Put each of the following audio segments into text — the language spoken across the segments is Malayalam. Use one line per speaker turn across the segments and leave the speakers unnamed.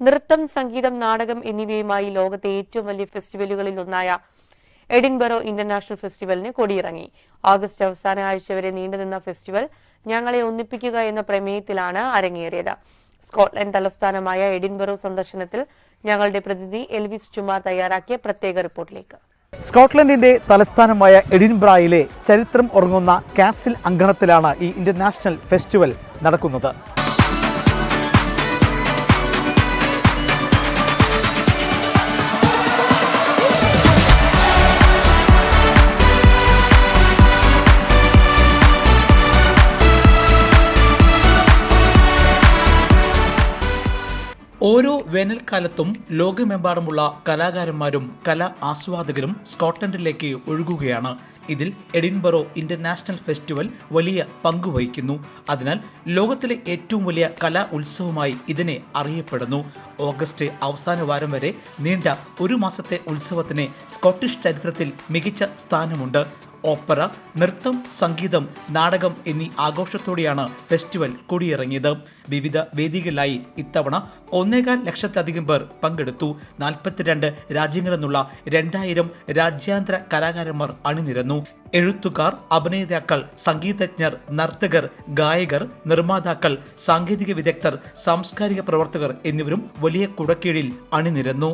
നൃത്തം സംഗീതം നാടകം എന്നിവയുമായി ലോകത്തെ ഏറ്റവും വലിയ ഫെസ്റ്റിവലുകളിൽ ഒന്നായ എഡിൻബറോ ഇന്റർനാഷണൽ ഫെസ്റ്റിവലിന് കൊടിയിറങ്ങി. ഓഗസ്റ്റ് അവസാന ആഴ്ച വരെ നീണ്ടുനിന്ന ഫെസ്റ്റിവൽ ഞങ്ങളെ ഒന്നിപ്പിക്കുക എന്ന പ്രമേയത്തിലാണ് അരങ്ങേറിയത്. സ്കോട്ട്ലൻഡ് തലസ്ഥാനമായ എഡിൻബറോ സന്ദർശനത്തിൽ ഞങ്ങളുടെ പ്രതിനിധി എൽവിസ് ചുമാർ തയ്യാറാക്കിയ പ്രത്യേക റിപ്പോർട്ടിലേക്ക്.
സ്കോട്ട്ലൻഡിന്റെ തലസ്ഥാനമായ എഡിൻബ്രായിലെ ചരിത്രം ഉറങ്ങുന്ന കാസിൽ അങ്കണത്തിലാണ് ഈ ഇന്റർനാഷണൽ ഫെസ്റ്റിവൽ നടക്കുന്നത്. ഓരോ വേനൽക്കാലത്തും ലോകമെമ്പാടുമുള്ള കലാകാരന്മാരും കലാ ആസ്വാദകരും സ്കോട്ട്ലൻഡിലേക്ക് ഒഴുകുകയാണ്. ഇതിൽ എഡിൻബറോ ഇന്റർനാഷണൽ ഫെസ്റ്റിവൽ വലിയ പങ്കുവഹിക്കുന്നു അതിനാൽ ലോകത്തിലെ ഏറ്റവും വലിയ കലാ ഉത്സവമായി ഇതിനെ അറിയപ്പെടുന്നു. ഓഗസ്റ്റ് അവസാന വാരം വരെ നീണ്ട ഒരു മാസത്തെ ഉത്സവത്തിന് സ്കോട്ടിഷ് ചരിത്രത്തിൽ മികച്ച സ്ഥാനമുണ്ട്. ഓപ്പറ നൃത്തം സംഗീതം നാടകം എന്നീ ആഘോഷത്തോടെയാണ് ഫെസ്റ്റിവൽ കൊടിയിറങ്ങിയത്. വിവിധ വേദികളിലായി ഇത്തവണ ഒന്നേകാൽ ലക്ഷത്തിലധികം പേർ പങ്കെടുത്തു. നാൽപ്പത്തിരണ്ട് രാജ്യങ്ങളിൽ നിന്നുള്ള രണ്ടായിരം രാജ്യാന്തര കലാകാരന്മാർ അണിനിരന്നു. എഴുത്തുകാർ അഭിനേതാക്കൾ സംഗീതജ്ഞർ നർത്തകർ ഗായകർ നിർമ്മാതാക്കൾ സാങ്കേതിക വിദഗ്ധർ സാംസ്കാരിക പ്രവർത്തകർ എന്നിവരും വലിയ കുടക്കീഴിൽ അണിനിരന്നു.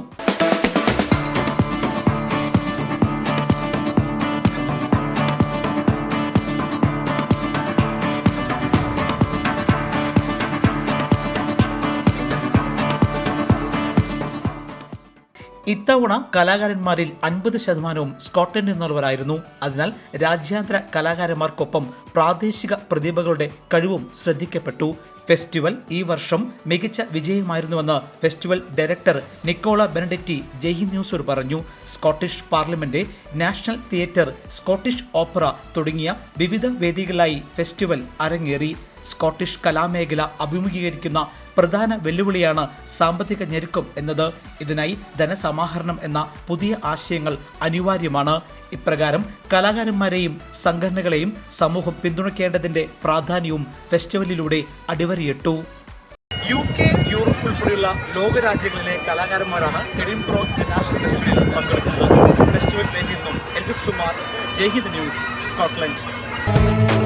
ഇത്തവണ കലാകാരന്മാരിൽ അൻപത് ശതമാനവും സ്കോട്ട്ലൻഡിൽ നിന്നുള്ളവരായിരുന്നു. അതിനാൽ രാജ്യാന്തര കലാകാരന്മാർക്കൊപ്പം പ്രാദേശിക പ്രതിഭകളുടെ കഴിവും ശ്രദ്ധിക്കപ്പെട്ടു. ഫെസ്റ്റിവൽ ഈ വർഷം മികച്ച വിജയമായിരുന്നുവെന്ന് ഫെസ്റ്റിവൽ ഡയറക്ടർ നിക്കോള ബെനഡിറ്റി ജയ്ഹി ന്യൂസോട് പറഞ്ഞു. Scottish parliament national theatre Scottish opera തുടങ്ങിയ വിവിധ വേദികളിലായി ഫെസ്റ്റിവൽ അരങ്ങേറി. സ്കോട്ടിഷ് കലാമേഖല അഭിമുഖീകരിക്കുന്ന പ്രധാന വെല്ലുവിളിയാണ് സാമ്പത്തിക ഞെരുക്കം എന്നത്. ഇതിനായി ധനസമാഹരണം എന്ന പുതിയ ആശയങ്ങൾ അനിവാര്യമാണ്. ഇപ്രകാരം കലാകാരന്മാരെയും സംഘടനകളെയും സമൂഹം പിന്തുണയ്ക്കേണ്ടതിന്റെ പ്രാധാന്യവും ഫെസ്റ്റിവലിലൂടെ അടിവരയിട്ടു. യു കെ യൂറോപ്പ് ഉൾപ്പെടെയുള്ള ലോകരാജ്യങ്ങളിലെ കലാകാരന്മാരാണ് ഫെസ്റ്റിവലിലേക്ക് ഇന്റർനാഷണൽ ഫെസ്റ്റിവലിൽ പങ്കെടുക്കുന്നത്. Festival news Scotland.